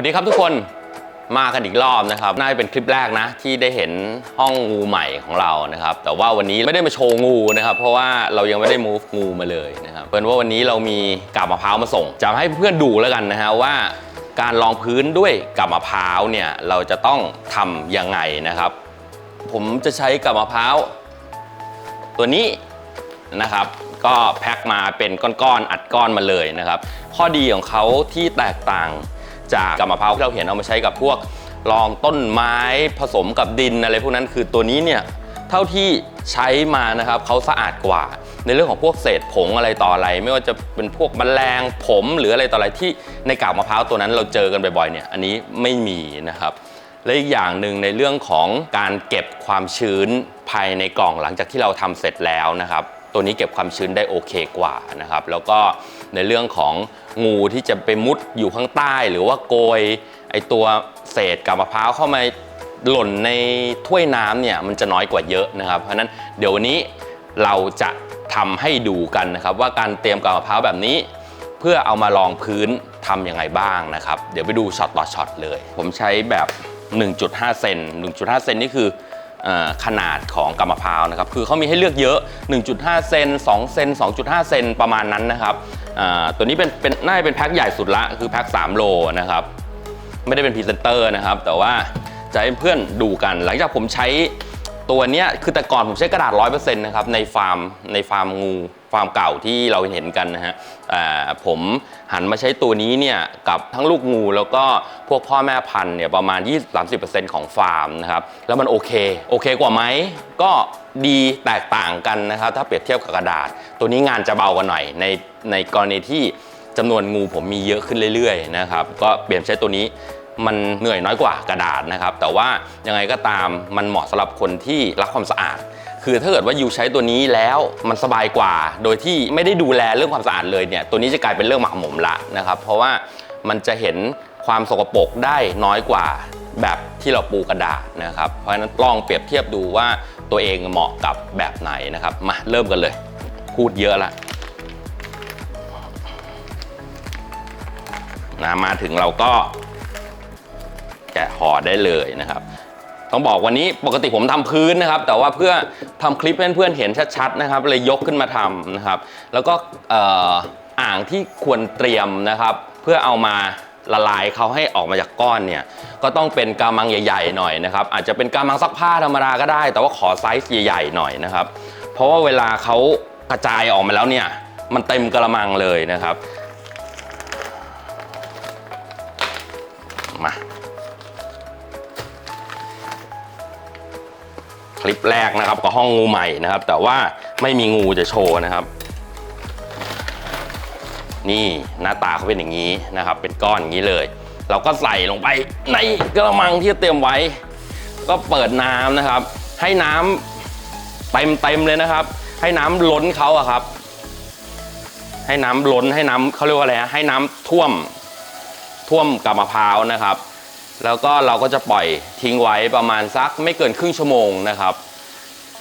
วัสดีครับทุกคนมากันอีกรอบนะครับน่าจะเป็นคลิปแรกนะ ที่ได้เห็นห้องงูใหม่ของเรานะครับ แต่ว่าวันนี้ไม่ได้มาโชว์งูนะครับ เพราะว่าเรายังไม่ได้ move งูมาเลยนะครับเป็นว่าวันนี้เรามีกาบมะพร้าวมาส่ง จะให้เพื่อนดูแล้วกันนะฮะว่าการรองพื้นด้วยกาบมะพร้าวเนี่ยเราจะต้องทำยังไงนะครับ ผมจะใช้กาบมะพร้าวตัวนี้นะครับ ก็แพ็คมาเป็นก้อนๆอัดก้อนมาเลยนะครับ ข้อดีของเขาที่แตกต่าง จากกับมะพร้าวที่เราเห็นเอามาใช้กับพวกรองต้นไม้ผสมกับดินอะไรพวกนั้นคือตัวนี้เนี่ยเท่าที่ใช้มานะครับเขาสะอาดกว่า ในเรื่องของพวกเศษผงอะไรต่ออะไร ไม่ว่าจะเป็นพวกแมลงผมหรืออะไรต่ออะไรที่ในกากมะพร้าวตัวนั้นเราเจอกันบ่อยๆเนี่ยอันนี้ไม่มีนะครับและอีกอย่างหนึ่งในเรื่องของการเก็บความชื้นภายในกล่องหลังจากที่เราทำเสร็จแล้วนะครับ ตัวนี้เก็บความชื้นได้โอเคกว่านะครับ แล้วก็ ในเรื่องของงูที่จะไปมุดอยู่ข้างใต้ หรือว่าโกยไอตัวเศษกับมะพร้าวเข้ามาหล่นในถ้วยน้ำเนี่ยมันจะน้อยกว่าเยอะนะครับ เพราะนั้นเดี๋ยววันนี้เราจะทำให้ดูกันนะครับ ว่าการเตรียมกับมะพร้าวแบบนี้ เพื่อเอามาลองพื้นทำยังไงบ้างนะครับ เดี๋ยวไปดูช็อตต่อช็อตเลย ผมใช้แบบ 1.5 เซน1.5 เซนนี่คือ ขนาดของกำมะพร้าวนะครับคือเขามีให้เลือกเยอะ 1.5 เซน2 เซน 2.5 เซนประมาณนั้นนะครับตัวนี้เป็นเป็นน่าจะเป็นแพ็คใหญ่สุดละคือแพ็ค3โลนะครับไม่ได้เป็นพรีเซนเตอร์นะครับ แต่ว่าจะให้เพื่อนดูกัน หลังจากผมใช้ตัวเนี้ยคือแต่ก่อนผมใช้กระดาษ 100%นะครับในฟาร์มในฟาร์มงู ฟามเก่าที่เราเห็นกันนะฮะผมหันมาใช้ตัวนี้เนี่ยกับทั้งลูกงูแล้วก็พวกพ่อแม่พันธุ์เนี่ยประมาณ 20-30%ของฟาร์มนะครับแล้วมันโอเค โอเคกว่าไหมก็ดีแตกต่างกันนะครับถ้าเปรียบเทียบกับกระดาษ ตัวนี้งานจะเบากว่าหน่อยในในกรณีที่จำนวนงูผมมีเยอะขึ้นเรื่อยๆนะครับก็เปลี่ยนใช้ตัวนี้มันเหนื่อยน้อยกว่ากระดาษนะครับ แต่ว่ายังไงก็ตามมันเหมาะสำหรับคนที่รักความสะอาด คือถ้าเกิดว่ายูใช้ตัวนี้แล้วมันสบายกว่า โดยที่ไม่ได้ดูแลเรื่องความสะอาดเลยเนี่ยตัวนี้จะกลายเป็นเรื่องหมักหมมละนะครับ เพราะว่ามันจะเห็นความสกปรกได้น้อยกว่าแบบที่เราปูกระดาษนะครับ เพราะฉะนั้นลองเปรียบเทียบดูว่าตัวเองเหมาะกับแบบไหนนะครับ มาเริ่มกันเลย พูดเยอะละนะมาถึงเราก็แกะห่อได้เลยนะครับ ต้องบอกวันนี้ปกติผมทำพื้นนะครับ แต่ว่าเพื่อทำคลิปให้เพื่อนๆเห็นชัดๆนะครับเลยยกขึ้นมาทำนะครับ แล้วก็อ่ออ่างที่ควรเตรียมนะครับ เพื่อเอามาละลายเขาให้ออกมาจากก้อนเนี่ยก็ต้องเป็นกามังใหญ่ๆหน่อยนะครับ อาจจะเป็นกามังซักผ้าธรรมดาก็ได้ แต่ว่าขอไซส์ใหญ่ๆหน่อยนะครับ เพราะว่าเวลาเขากระจายออกมาแล้วเนี่ยมันเต็มกระมังเลยนะครับมา คลิปแรกนะครับก็ห้องงูใหม่นะครับ แต่ว่าไม่มีงูจะโชว์นะครับ นี่หน้าตาเขาเป็นอย่างนี้นะครับ เป็นก้อนอย่างนี้เลย เราก็ใส่ลงไปในกระมังที่เตรียมไว้ ก็เปิดน้ำนะครับ ให้น้ำเต็มเต็มๆเลยนะครับ ให้น้ำล้นเขาอะครับ ให้น้ำล้นให้น้ำเขาเรียกว่าอะไรฮะให้น้ำท่วมท่วมกับมะพร้าวนะครับ แล้วก็เราก็จะปล่อยทิ้งไว้ประมาณสักไม่เกินครึ่งชั่วโมงนะครับ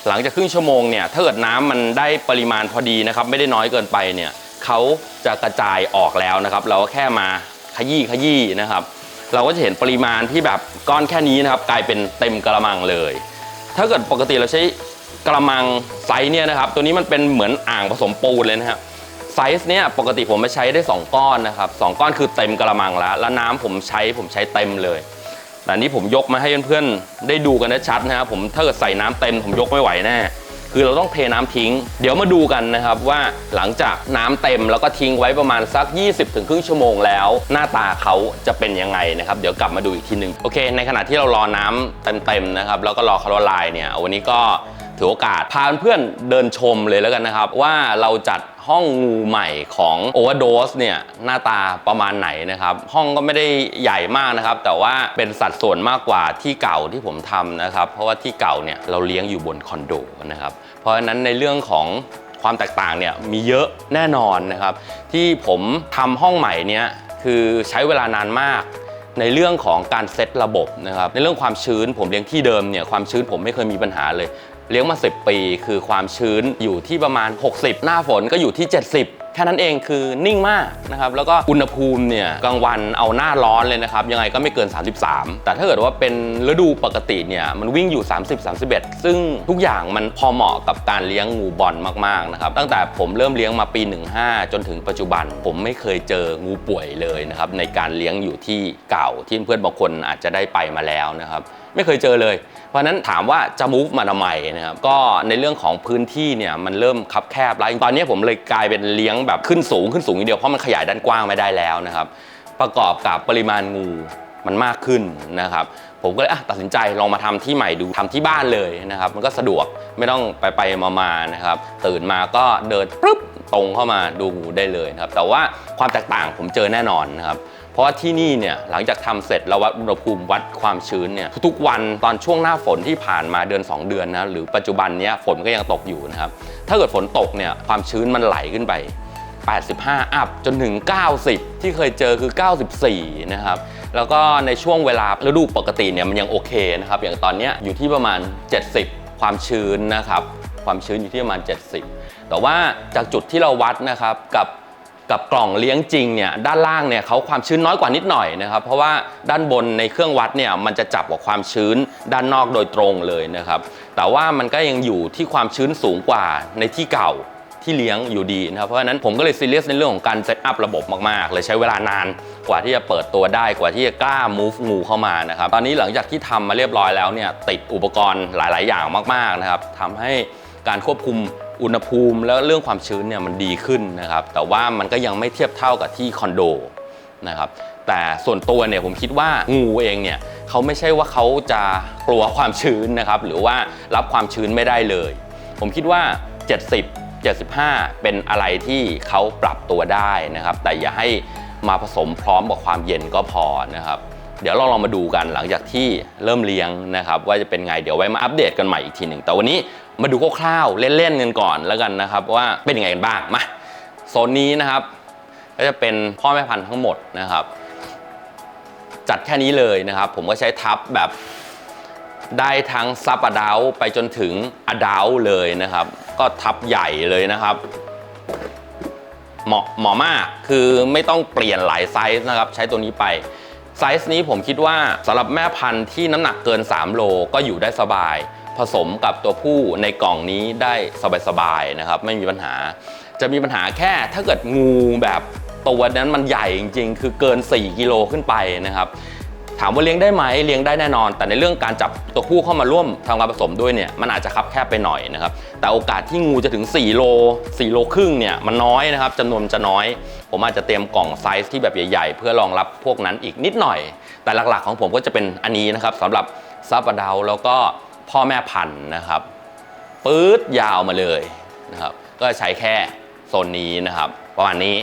หลังจากครึ่งชั่วโมงเนี่ยถ้าเกิดน้ำมันได้ปริมาณพอดีนะครับ ไม่ได้น้อยเกินไปเนี่ยเขาจะกระจายออกแล้วนะครับ เราก็แค่มาขยี้ขยี้นะครับ เราก็จะเห็นปริมาณที่แบบก้อนแค่นี้นะครับ กลายเป็นเต็มกระมังเลย ถ้าเกิดปกติเราใช้กระมังไซส์เนี่ยนะครับ ตัวนี้มันเป็นเหมือนอ่างผสมปูนเลยนะครับ ไซส์เนี้ยปกติผมไปใช้ได้ 2 ก้อนนะครับสองก้อนคือเต็มกระมังแล้ว แล้วน้ำผมใช้ผมใช้เต็มเลยแต่นี้ผมยกมาให้เพื่อนๆได้ดูกันชัดนะครับผมถ้าเกิดใส่น้ำเต็มผมยกไม่ไหวแน่คือเราต้องเทน้ำทิ้ง เดี๋ยวมาดูกันนะครับว่าหลังจากน้ำเต็มแล้วก็ทิ้งไว้ประมาณสัก20ถึงครึ่งชั่วโมงแล้ว หน้าตาเขาจะเป็นยังไงนะครับ เดี๋ยวกลับมาดูอีกทีหนึ่งโอเค ในขณะที่เรารอน้ำเต็มๆนะครับแล้วก็รอเขาละลายเนี่ยวันนี้ก็ถือโอกาสพาเพื่อนเดินชมเลยแล้วกันนะครับ ว่าเราจัด ห้องงูใหม่ของ Overdose เนี่ยหน้าตาประมาณไหนนะครับ ห้องก็ไม่ได้ใหญ่มากนะครับ แต่ว่าเป็นสัดส่วนมากกว่าที่เก่าที่ผมทำนะครับ เพราะว่าที่เก่าเนี่ยเราเลี้ยงอยู่บนคอนโดนะครับ เพราะฉะนั้นในเรื่องของความแตกต่างเนี่ยมีเยอะแน่นอนนะครับ ที่ผมทำห้องใหม่เนี่ยคือใช้เวลานานมากในเรื่องของการเซตระบบนะครับในเรื่องความชื้นผมเลี้ยงที่เดิมเนี่ยความชื้นผมไม่เคยมีปัญหาเลย เลี้ยงมา 10 ปี คือความชื้นอยู่ที่ประมาณ 60 หน้าฝนก็อยู่ที่ 70 แค่นั้นเองคือนิ่งมากนะครับแล้วก็อุณหภูมิเนี่ยกลางวันเอาหน้าร้อนเลยนะครับ ยังไงก็ไม่เกิน 33 แต่ถ้าเกิดว่าเป็นฤดูปกติเนี่ยมันวิ่งอยู่ 30-31 ซึ่งทุกอย่างมันพอเหมาะกับการเลี้ยงงูบอลมากๆนะครับตั้งแต่ผมเริ่มเลี้ยงมาปี 15 จนถึงปัจจุบัน ผมไม่เคยเจองูป่วยเลยนะครับในการเลี้ยงอยู่ที่เก่าที่เพื่อนบางคนอาจจะได้ไปมาแล้วนะครับ ไม่เคยเจอเลย เพราะนั้นถามว่าจะ move มาทำไมนะครับก็ในเรื่องของพื้นที่เนี่ยมันเริ่มคับแคบแล้วตอนนี้ผมเลยกลายเป็นเลี้ยงแบบขึ้นสูงขึ้นสูงอย่างเดียวเพราะมันขยายด้านกว้างไม่ได้แล้วนะครับประกอบกับปริมาณงูมันมากขึ้นนะครับผมก็เลยตัดสินใจลองมาทำที่ใหม่ดูทำที่บ้านเลยนะครับ มันก็สะดวกไม่ต้องไปไปมามาๆนะครับ ตื่นมาก็เดินปุ๊บตรงเข้ามาดูงูได้เลยครับ แต่ว่าความแตกต่างผมเจอแน่นอนนะครับ ราะว่าที่นี่เนี่ยหลังจากทำเสร็จเราวัดอุณหภูมิวัดความชื้นเนี่ยทุกวันตอนช่วงหน้าฝนที่ผ่านมาเดือน 2 เดือนนะหรือปัจจุบันเนี้ยฝนก็ยังตกอยู่นะครับถ้าเกิดฝนตกเนี่ยความชื้นมันไหลขึ้นไป 85 อัพจนถึง 90 ที่เคยเจอคือ 94 นะครับ แล้วก็ในช่วงเวลาฤดูปกติเนี่ยมันยังโอเคนะครับ อย่างตอนนี้อยู่ที่ประมาณ 70 ความชื้นนะครับ ความชื้นอยู่ที่ประมาณ 70 แต่ว่าจากจุดที่เราวัดนะครับกับ กับกล่องเลี้ยงจริงเนี่ยด้านล่างเนี่ยเขาความชื้นน้อยกว่านิดหน่อยนะครับ เพราะว่าด้านบนในเครื่องวัดเนี่ยมันจะจับกับความชื้นด้านนอกโดยตรงเลยนะครับ แต่ว่ามันก็ยังอยู่ที่ความชื้นสูงกว่าในที่เก่าที่เลี้ยงอยู่ดีนะครับเพราะฉะนั้นผมก็เลยซีเรียสในเรื่องของการเซตอัพระบบมากๆ เลยใช้เวลานานกว่าที่จะเปิดตัวได้กว่าที่จะกล้า move งูเข้ามานะครับตอนนี้หลังจากที่ทำมาเรียบร้อยแล้วเนี่ยติดอุปกรณ์หลาย ๆ อย่างมากๆนะครับทำให้การควบคุม อุณหภูมิแล้วเรื่องความชื้นเนี่ยมันดีขึ้นนะครับ แต่ว่ามันก็ยังไม่เทียบเท่ากับที่คอนโดนะครับแต่ส่วนตัวเนี่ยผมคิดว่างูเองเนี่ยเขาไม่ใช่ว่าเขาจะกลัวความชื้นนะครับหรือว่ารับความชื้นไม่ได้เลย ผมคิดว่า 70 75 เป็นอะไรที่เขาปรับตัวได้นะครับ แต่อย่าให้มาผสมพร้อมกับความเย็นก็พอนะครับ เดี๋ยวเราลองมาดูกันหลังจากที่เริ่มเลี้ยงนะครับว่าจะเป็นไงเดี๋ยวไว้มาอัปเดตกันใหม่อีกทีหนึ่งแต่วันนี้มาดูคร่าวๆเล่นๆกันก่อนแล้วกันนะครับ ว่าเป็นยังไงกันบ้างมาโซนนี้นะครับ ก็จะเป็นพ่อแม่พันธุ์ทั้งหมดนะครับ จัดแค่นี้เลยนะครับ ผมก็ใช้ทับแบบได้ทั้งซับอดาลไปจนถึงอดาลเลยนะครับ ก็ทับใหญ่เลยนะครับเหมาะเหมาะมากคือไม่ต้องเปลี่ยนหลายไซส์นะครับ ใช้ตัวนี้ไป ไซส์นี้ผมคิดว่าสำหรับแม่พันธุ์ที่น้ำหนักเกิน 3 โลก็อยู่ได้สบาย ผสมกับตัวผู้ในกล่องนี้ได้สบายๆนะครับไม่มีปัญหา จะมีปัญหาแค่ถ้าเกิดงูแบบตัวนั้นมันใหญ่จริง ๆ คือเกิน 4 กิโลขึ้นไปนะครับ ถามว่าเลี้ยงได้ไหมเลี้ยงได้แน่นอน แต่ในเรื่องการจับตัวผู้เข้ามาร่วมทำการผสมด้วยเนี่ยมันอาจจะคับแคบไปหน่อยนะครับแต่โอกาสที่งูจะถึง 4 โล 4 โลครึ่งเนี่ยมันน้อยนะครับจำนวนจะน้อย ผมอาจจะเตรียมกล่องไซส์ที่แบบใหญ่ ๆ เพื่อรองรับพวกนั้นอีกนิดหน่อย แต่หลักๆของผมก็จะเป็นอันนี้นะครับสำหรับซับปะเดาแล้วก็พ่อแม่พันธุ์นะครับปื๊ดยาวมาเลยนะครับก็ใช้แค่โซนนี้นะครับ ประมาณนี้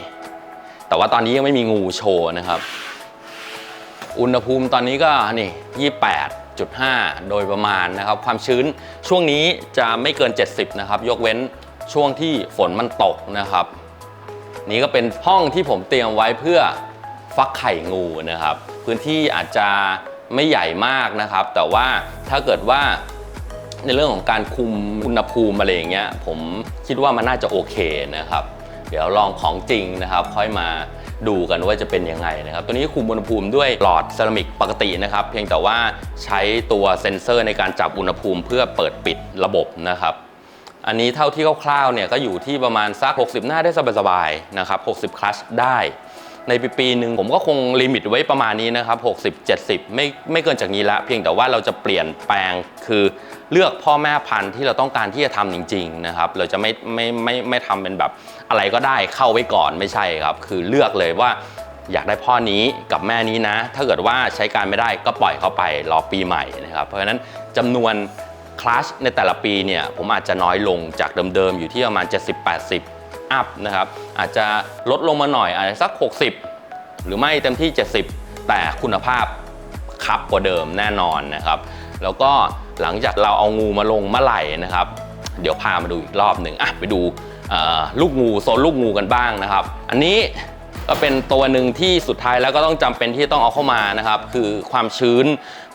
แต่ว่าตอนนี้ยังไม่มีงูโชว์นะครับ อุณหภูมิตอนนี้ก็นี่ 28.5 โดยประมาณนะครับ ความชื้นช่วงนี้จะไม่เกิน 70 นะครับ ยกเว้นช่วงที่ฝนมันตกนะครับ นี่ก็เป็นห้องที่ผมเตรียมไว้เพื่อฟักไข่งูนะครับ พื้นที่อาจจะไม่ใหญ่มากนะครับ แต่ว่าถ้าเกิดว่าในเรื่องของการคุมอุณหภูมิอะไรอย่างเงี้ยผมคิดว่ามันน่าจะโอเคนะครับ เดี๋ยวลองของจริงนะครับ ค่อยมา ดูกันว่าจะเป็นยังไงนะครับ ตัวนี้คุมอุณหภูมิด้วยหลอดเซรามิกปกตินะครับ เพียงแต่ว่าใช้ตัวเซ็นเซอร์ในการจับอุณหภูมิเพื่อเปิดปิดระบบนะครับอันนี้เท่าที่คร่าวๆเนี่ยก็อยู่ที่ประมาณสัก 60 หน้าได้สบายๆนะครับ 60 คลัชได้ ในปีหนึ่งผมก็คงลิมิตไว้ประมาณนี้นะครับ60 70 ไม่ไม่เกินจากนี้ละ เพียงแต่ว่าเราจะเปลี่ยนแปลงคือเลือกพ่อแม่พันธุ์ที่เราต้องการที่จะทำจริง ๆนะครับ เราจะไม่ไม่ไม่ไม่ทำเป็นแบบอะไรก็ได้เข้าไว้ก่อนไม่ใช่ครับ คือเลือกเลยว่าอยากได้พ่อนี้กับแม่นี้นะ ถ้าเกิดว่าใช้การไม่ได้ก็ปล่อยเข้าไปรอปีใหม่นะครับเพราะฉะนั้นจำนวนคลาสในแต่ละปีเนี่ยผมอาจจะน้อยลงจากเดิมๆอยู่ที่ประมาณ 70-80 อัพนะครับอาจจะลดลงมาหน่อยอาจจะสัก 60 หรือไม่เต็มที่ 70 แต่คุณภาพครับกว่าเดิมแน่นอนนะครับ แล้วก็หลังจากเราเอางูมาลงเมื่อไหร่นะครับ เดี๋ยวพามาดูอีกรอบหนึ่งอะไปดูลูกงูโซนลูกงูกันบ้างนะครับ อันนี้ก็เป็นตัวหนึ่งที่สุดท้ายแล้วก็ต้องจำเป็นที่ต้องเอาเข้ามานะครับ คือความชื้น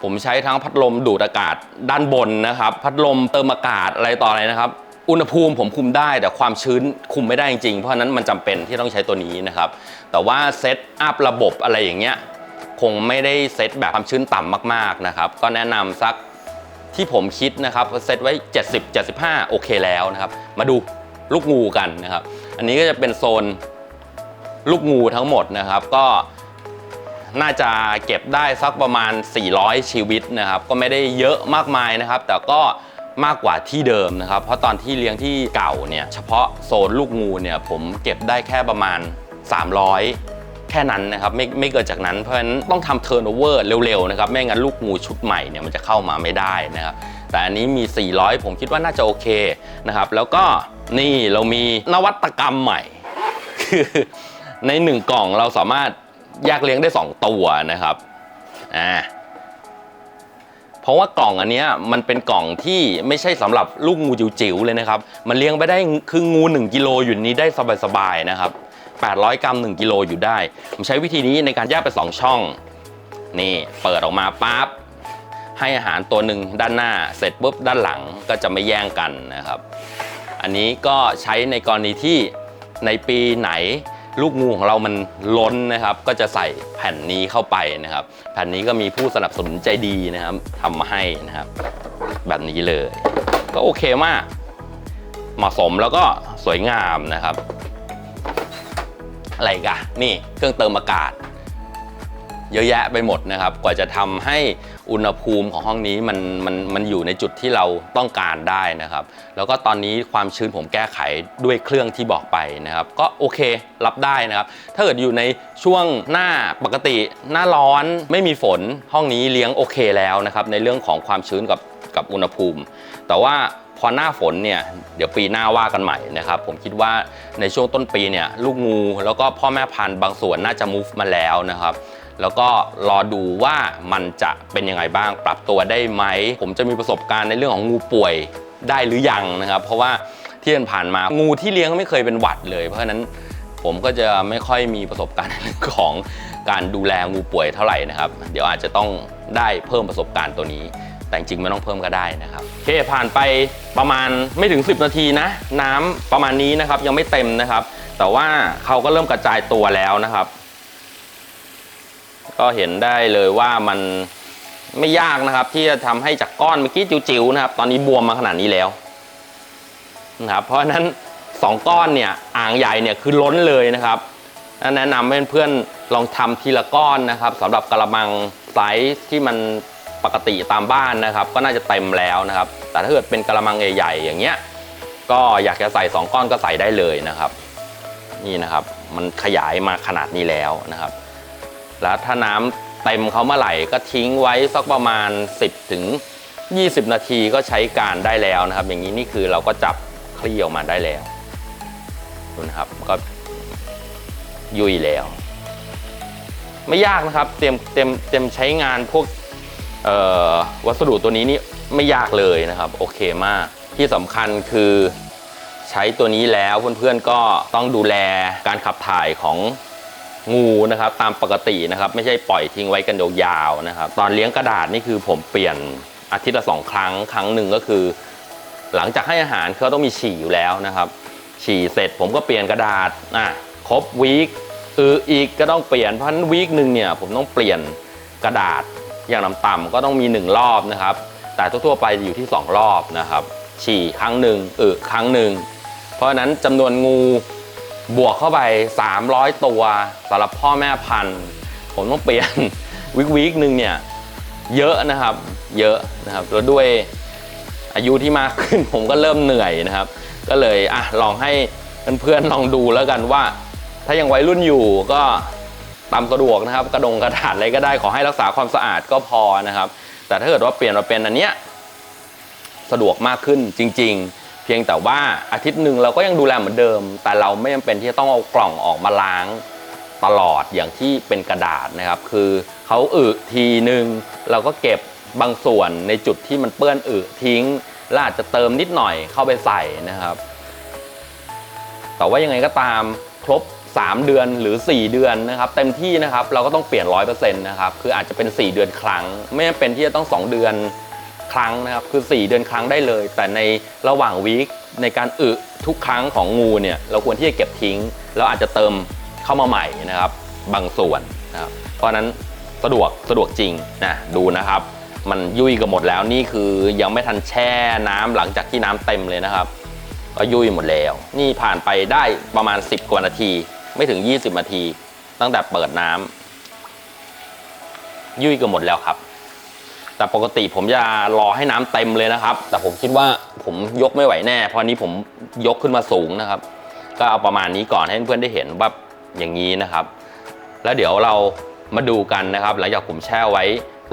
ผมใช้ทั้งพัดลมดูดอากาศด้านบนนะครับ พัดลมเติมอากาศอะไรต่ออะไรนะครับ อุณหภูมิผมคุมได้แต่ความชื้นคุมไม่ได้จริงๆ เพราะนั้นมันจำเป็นที่ต้องใช้ตัวนี้นะครับ แต่ว่าเซตอัพระบบอะไรอย่างเงี้ยคงไม่ได้เซตแบบความชื้นต่ำมากๆนะครับ ก็แนะนำสักที่ผมคิดนะครับเซตไว้ 70 75 โอเคแล้วนะครับ มาดูลูกงูกันนะครับ อันนี้ก็จะเป็นโซนลูกงูทั้งหมดนะครับ ก็น่าจะเก็บได้สักประมาณ 400 ชีวิตนะครับ ก็ไม่ได้เยอะมากมายนะครับ แต่ก็ มากกว่าที่เดิมนะครับ เพราะตอนที่เลี้ยงที่เก่าเนี่ยเฉพาะโซนลูกงูเนี่ยผมเก็บได้แค่ประมาณ 300 แค่นั้นนะครับไม่ไม่เกิดจากนั้นเพราะฉะนั้นต้องทำเทิร์นโอเวอร์เร็วๆนะครับไม่งั้นลูกงูชุดใหม่เนี่ยมันจะเข้ามาไม่ได้นะครับแต่อันนี้มี 400 ผมคิดว่าน่าจะโอเคนะครับแล้วก็นี่เรามีนวัตกรรมใหม่คือในหนึ่งกล่องเราสามารถแยกเลี้ยงได้ 2 ตัวนะครับอ่า เพราะว่ากล่องอันเนี้ยมันเป็นกล่องที่ไม่ใช่สำหรับลูกงูจิ๋วๆเลยนะครับ มันเลี้ยงไปได้คืองู 1กิโลอยู่นี้ได้สบายๆนะครับ 800 กรัม 1กิโลอยู่ได้ ผมใช้วิธีนี้ในการแยกเป็น2ช่อง นี่เปิดออกมาปั๊บให้อาหารตัวหนึ่งด้านหน้าเสร็จปุ๊บด้านหลังก็จะไม่แย่งกันนะครับ อันนี้ก็ใช้ในกรณีที่ในปีไหน ลูกงูของเรามันล้นนะครับ ก็จะใส่แผ่นนี้เข้าไปนะครับ แผ่นนี้ก็มีผู้สนับสนุนใจดีนะครับทำมาให้นะครับ แบบนี้เลย ก็โอเคมาก เหมาะสมแล้วก็สวยงามนะครับ อะไรกอะนี่เครื่องเติมอากาศ เยอะแยะไปหมดนะครับ กว่าจะทำให้ อุณหภูมิของห้องนี้มันมันมันอยู่ในจุดที่เราต้องการได้นะครับ แล้วก็ตอนนี้ความชื้นผมแก้ไขด้วยเครื่องที่บอกไปนะครับ ก็โอเครับได้นะครับ ถ้าเกิดอยู่ในช่วงหน้าปกติหน้าร้อนไม่มีฝนห้องนี้เลี้ยงโอเคแล้วนะครับ ในเรื่องของความชื้นกับกับอุณหภูมิ แต่ว่าพอหน้าฝนเนี่ยเดี๋ยวปีหน้าว่ากันใหม่นะครับ ผมคิดว่าในช่วงต้นปีเนี่ยลูกงูแล้วก็พ่อแม่พันธุ์บางส่วนน่าจะ move มาแล้วนะครับ แล้วก็รอดูว่ามันจะเป็นยังไงบ้าง ปรับตัวได้ไหม ผมจะมีประสบการณ์ในเรื่องของงูป่วยได้หรือยังนะครับ เพราะว่าที่ผ่านมางูที่เลี้ยงไม่เคยเป็นหวัดเลย เพราะฉะนั้นผมก็จะไม่ค่อยมีประสบการณ์ในเรื่องของการดูแลงูป่วยเท่าไหร่นะครับ เดี๋ยวอาจจะต้องได้เพิ่มประสบการณ์ตัวนี้ แต่จริงๆไม่ต้องเพิ่มก็ได้นะครับโอเคผ่านไปประมาณไม่ถึง 10 นาทีนะ น้ำประมาณนี้นะครับยังไม่เต็มนะครับ แต่ว่าเขาก็เริ่มกระจายตัวแล้วนะครับ ก็เห็นได้เลยว่ามันไม่ยากนะครับ ที่จะทำให้จากก้อนเมื่อกี้จิ๋วๆนะครับ ตอนนี้บวมมาขนาดนี้แล้วนะครับเพราะฉะนั้น 2 ก้อนเนี่ยอ่างใหญ่เนี่ยคือล้นเลยนะครับแนะนำให้เพื่อนๆลองทำทีละก้อนนะครับสำหรับกระมังไซส์ที่มันปกติตามบ้านนะครับ ก็น่าจะเต็มแล้วนะครับ แต่ถ้าเกิดเป็นกระมังใหญ่ๆอย่างเงี้ยก็อยากจะใส่ 2 ก้อนก็ใส่ได้เลยนะครับ นี่นะครับ มันขยายมาขนาดนี้แล้วนะครับ แล้วถ้าน้ำเต็มเขาเมื่อไหร่ก็ทิ้งไว้สักประมาณ 10ถึง20 นาทีก็ใช้การได้แล้วนะครับ อย่างนี้นี่คือเราก็จับคลี่ออกมาได้แล้วดูนะครับก็ยุ่ยแล้ว ไม่ยากนะครับเตรียมเตรียมเตรียมใช้งานพวกวัสดุตัวนี้นี่ไม่ยากเลยนะครับ โอเคมากที่สำคัญคือใช้ตัวนี้แล้วเพื่อนๆก็ต้องดูแลการขับถ่ายของ งูนะครับตามปกตินะครับ ไม่ใช่ปล่อยทิ้งไว้กันยาวๆนะครับ ตอนเลี้ยงกระดาษนี่คือผมเปลี่ยนอาทิตย์ละสองครั้งครั้งหนึ่งก็คือ หลังจากให้อาหารเขาต้องมีฉี่อยู่แล้วนะครับ ฉี่เสร็จผมก็เปลี่ยนกระดาษอะครบวีคอืออีกก็ต้องเปลี่ยนเพราะนั้นวีคหนึ่งเนี่ยผมต้องเปลี่ยนกระดาษอย่างต่ำๆก็ต้องมี 1 รอบนะครับ แต่ทั่วๆไปอยู่ที่ 2 รอบนะครับ ฉี่ครั้งหนึ่งอึครั้งหนึ่งเพราะฉะนั้นจำนวนงู บวกเข้าไป 300 ตัวสำหรับพ่อแม่พันธุ์ ผมต้องเปลี่ยนวิกวิกหนึ่งเนี่ยเยอะนะครับ เยอะนะครับแล้วด้วยอายุที่มากขึ้นผมก็เริ่มเหนื่อยนะครับ ก็เลยอะลองให้เพื่อนๆลองดูแล้วกันว่า ถ้ายังวัยรุ่นอยู่ก็ตามสะดวกนะครับ กระดงกระดาษอะไรก็ได้ขอให้รักษาความสะอาดก็พอนะครับ แต่ถ้าเกิดว่าเปลี่ยนมาเป็นอันเนี้ยสะดวกมากขึ้นจริง ๆ เพียงแต่ว่าอาทิตย์หนึ่งเราก็ยังดูแลเหมือนเดิม แต่เราไม่จำเป็นที่จะต้องเอากล่องออกมาล้างตลอดอย่างที่เป็นกระดาษนะครับ คือเขาอึทีหนึ่งเราก็เก็บบางส่วนในจุดที่มันเปื้อนอึทิ้งแล้วอาจจะเติมนิดหน่อยเข้าไปใส่นะครับ แต่ว่ายังไงก็ตามครบ 3 เดือนหรือ 4 เดือนนะครับ เต็มที่นะครับเราก็ต้องเปลี่ยน 100%นะครับคืออาจจะเป็น 4 เดือนครั้ง ไม่จำเป็นที่จะต้อง 2 เดือน ครั้งนะครับคือ 4 เดือนครั้งได้เลย แต่ในระหว่างวีคในการอึทุกครั้งของงูเนี่ยเราควรที่จะเก็บทิ้ง แล้วอาจจะเติมเข้ามาใหม่นะครับบางส่วนนะครับเพราะนั้นสะดวกสะดวกจริงนะดูนะครับ มันยุ่ยกันหมดแล้วนี่คือยังไม่ทันแช่น้ำหลังจากที่น้ำเต็มเลยนะครับ ก็ยุ่ยหมดแล้ว นี่ผ่านไปได้ประมาณ 10 กว่านาที ไม่ถึง 20 นาที ตั้งแต่เปิดน้ำยุ่ยกันหมดแล้วครับ แต่ปกติผมจะรอให้น้ำเต็มเลยนะครับ แต่ผมคิดว่าผมยกไม่ไหวแน่ เพราะนี้ผมยกขึ้นมาสูงนะครับ ก็เอาประมาณนี้ก่อนให้เพื่อนได้เห็นว่าอย่างนี้นะครับ แล้วเดี๋ยวเรามาดูกันนะครับ หลังจากผมแช่ไว้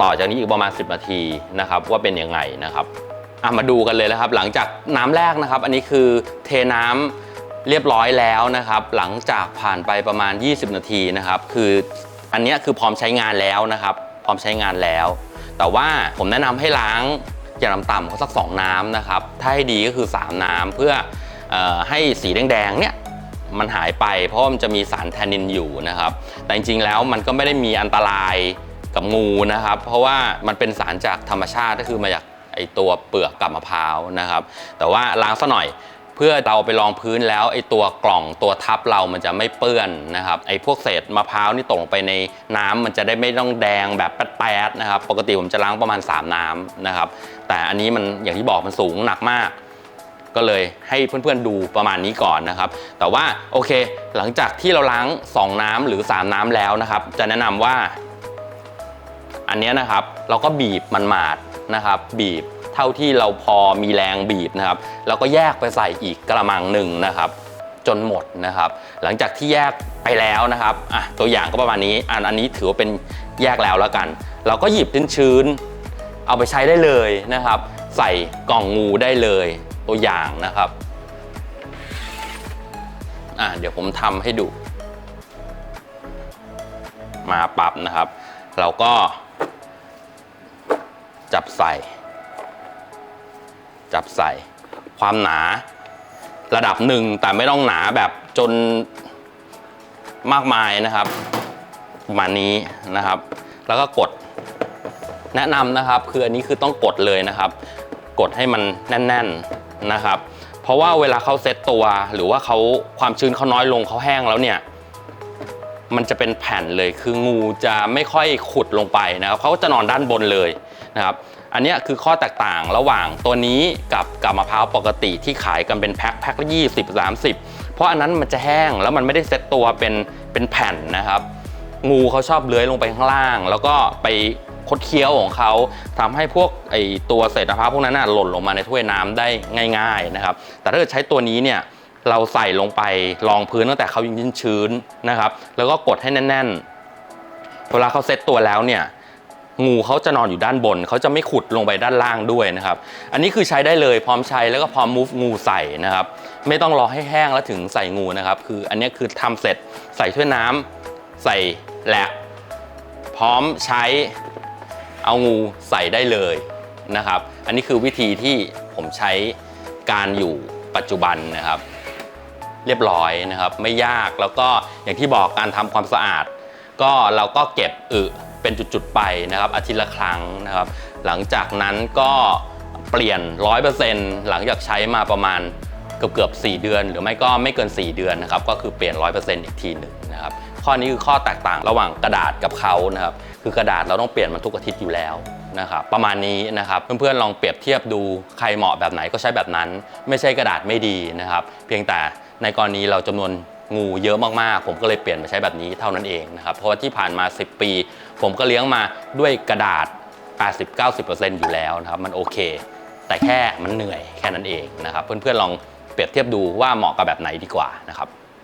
ต่อจากนี้อีกประมาณ 10 นาทีนะครับ ว่าเป็นยังไงนะครับอะมาดูกันเลยนะครับ หลังจากน้ำแรกนะครับ อันนี้คือเทน้ำเรียบร้อยแล้วนะครับ หลังจากผ่านไปประมาณ 20 นาทีนะครับ คืออันนี้คือพร้อมใช้งานแล้วนะครับ พร้อมใช้งานแล้ว แต่ว่าผมแนะนำให้ล้างอย่างต่ำๆเขาสัก 2 น้ำนะครับ ถ้าให้ดีก็คือ 3 น้ำเพื่ออให้สีแดงๆเนี่ยมันหายไปเพราะมันจะมีสารแทนนินอยู่นะครับ แต่จริงๆแล้วมันก็ไม่ได้มีอันตรายกับงูนะครับ เพราะว่ามันเป็นสารจากธรรมชาติก็คือมาจากไอตัวเปลือกกับมะพร้าวนะครับ แต่ว่าล้างซะหน่อย พื่อเราไปรองพื้นแล้วไอตัวกล่องตัวทับเรามันจะไม่เปื้อนนะครับไอพวกเศษมะพร้าวนี่ตกลงไปในน้ำมันจะได้ไม่ต้องแดงแบบแป๊ดๆนะครับปกติผมจะล้างประมาณ 3 น้ำนะครับแต่อันนี้มันอย่างที่บอกมันสูงหนักมาก ก็เลยให้เพื่อนๆดูประมาณนี้ก่อนนะครับ แต่ว่าโอเค หลังจากที่เราล้าง 2 น้ำหรือ 3 น้ำแล้วนะครับ จะแนะนำว่า อันนี้นะครับเราก็บีบมันหมาดนะครับ บีบ ท่าที่เราพอมีแรงบีบนะครับแล้วก็แยกไปใส่อีกกระมังหนึ่งนะครับ จนหมดนะครับ หลังจากที่แยกไปแล้วนะครับอะตัวอย่างก็ประมาณนี้อันอันนี้ถือว่าเป็นแยกแล้วแล้วกัน เราก็หยิบชื้นๆเอาไปใช้ได้เลยนะครับ ใส่กล่องงูได้เลยตัวอย่างนะครับอะเดี๋ยวผมทำให้ดู มาปรับนะครับ เราก็จับใส่ จับใส่ ความหนาระดับหนึ่งแต่ไม่ต้องหนาแบบจนมากมายนะครับประมาณนี้นะครับ แล้วก็กดแนะนำนะครับคืออันนี้คือต้องกดเลยนะครับ กดให้มันแน่น ๆนะครับ เพราะว่าเวลาเขาเซตตัว หรือว่าเขาความชื้นเขาน้อยลงเขาแห้งแล้วเนี่ยมันจะเป็นแผ่นเลยคืองูจะไม่ค่อยขุดลงไปนะครับเขาก็จะนอนด้านบนเลยนะครับ อันนี้คือข้อแตกต่างระหว่างตัวนี้กับกับมะพร้าวปกติที่ขายกันเป็นแพ็คแพ็คละยี่สิบสามสิบเพราะอันนั้นมันจะแห้งแล้วมันไม่ได้เซตตัวเป็นเป็นแผ่นนะครับ งูเขาชอบเลื้อยลงไปข้างล่าง แล้วก็ไปคดเคี้ยวของเขาทำให้พวกไอตัวเศษมะพร้าวพวกนั้นน่ะหล่นลงมาในถ้วยน้ำได้ง่าย ๆนะครับ แต่ถ้าเกิดใช้ตัวนี้เนี่ยเราใส่ลงไปรองพื้นตั้งแต่เขายังชื้นๆนะครับ แล้วก็กดให้แน่นๆเวลาเขาเซตตัวแล้วเนี่ย งูเขาจะนอนอยู่ด้านบน เขาจะไม่ขุดลงไปด้านล่างด้วยนะครับ อันนี้คือใช้ได้เลยพร้อมใช้แล้วก็พร้อม move งูใส่นะครับ ไม่ต้องรอให้แห้งแล้วถึงใส่งูนะครับ คืออันนี้คือทำเสร็จใส่ถ้วยน้ำใส่แหลกพร้อมใช้เอางูใส่ได้เลยนะครับ อันนี้คือวิธีที่ผมใช้การอยู่ปัจจุบันนะครับ เรียบร้อยนะครับ ไม่ยากแล้วก็อย่างที่บอกการทำความสะอาด ก็เราก็เก็บอึ เป็นจุดๆไปนะครับอาทิตย์ละครั้งนะครับ หลังจากนั้นก็เปลี่ยน 100%หลังจากใช้มาประมาณเกือบเกือบ4เดือน หรือไม่ก็ไม่เกิน 4 เดือนนะครับก็คือเปลี่ยน 100%อีกทีหนึ่งนะครับข้อนี้คือข้อแตกต่างระหว่างกระดาษกับเขานะครับคือกระดาษเราต้องเปลี่ยนมันทุกอาทิตย์อยู่แล้วนะครับประมาณนี้นะครับเพื่อนๆลองเปรียบเทียบดูใครเหมาะแบบไหนก็ใช้แบบนั้น ไม่ใช่กระดาษไม่ดีนะครับ เพียงแต่ในกรณีเราจำนวนงูเยอะมากๆ ผมก็เลยเปลี่ยนมาใช้แบบนี้เท่านั้นเองนะครับเพราะว่าที่ผ่านมา 10 ปี ผมก็เลี้ยงมาด้วยกระดาษ 80-90%อยู่แล้วนะครับมันโอเค แต่แค่มันเหนื่อยแค่นั้นเองนะครับเพื่อนๆลองเปรียบเทียบดูว่าเหมาะกับแบบไหนดีกว่านะครับ